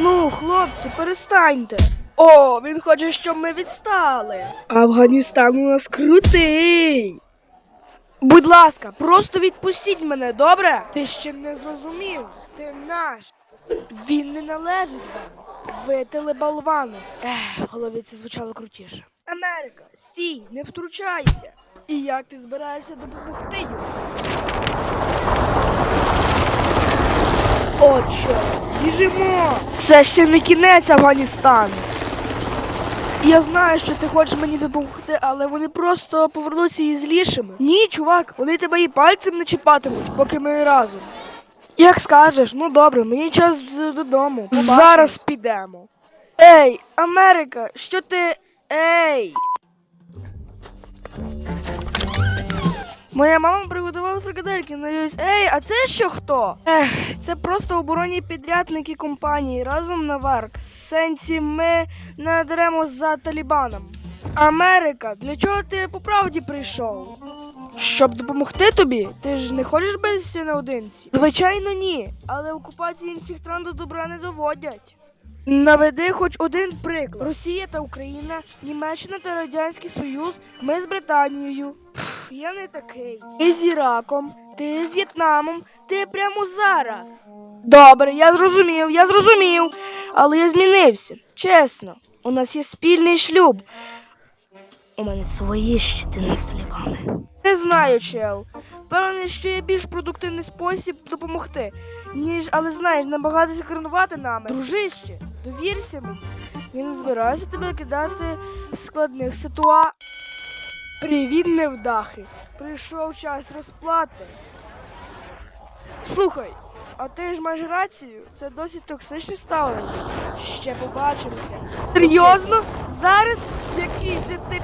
Ну, хлопці, перестаньте. О, він хоче, щоб ми відстали. Афганістан у нас крутий. Будь ласка, просто відпустіть мене, добре? Ти ще не зрозумів. Ти наш. Він не належить вам. Ви телебалвани. Ех, в голові це звучало крутіше. Америка, стій, не втручайся. І як ти збираєшся допомогти йому? Отче, біжимо! Це ще не кінець Афганістану. Я знаю, що ти хочеш мені допомогти, але вони просто повернуться і злішими. Ні, чувак, вони тебе і пальцем не чіпатимуть, поки ми разом. Як скажеш, ну добре, мені час додому. Зараз підемо. Ей, Америка, що ти. Ей. Моя мама приготувала фрикадельки, надіюсь. Ей, а це що хто? Ех, це просто оборонні підрядники компанії разом на варк. Сенсі ми не даремо за Талібаном. Америка, для чого ти по правді прийшов? Щоб допомогти тобі? Ти ж не хочеш без наодинці? Звичайно, ні. Але окупації інших стран до добра не доводять. Наведи хоч один приклад: Росія та Україна, Німеччина та Радянський Союз, ми з Британією. Я не такий. Ти з Іраком, ти з В'єтнамом, ти прямо зараз. Добре, я зрозумів, я зрозумів. Але я змінився. Чесно, у нас є спільний шлюб. У мене свої щитини з талібани. Не знаю, чел. Певний, що є більш продуктивний спосіб допомогти, ніж, але знаєш, набагато керувати нами. Дружище, довірся мені. Я не збираюся тебе кидати в складних ситуа. Привіт, невдахи. Прийшов час розплати. Слухай, а ти ж маєш рацію, це досить токсичне ставлення. Ще побачимося. Серйозно? Зараз? Який же ти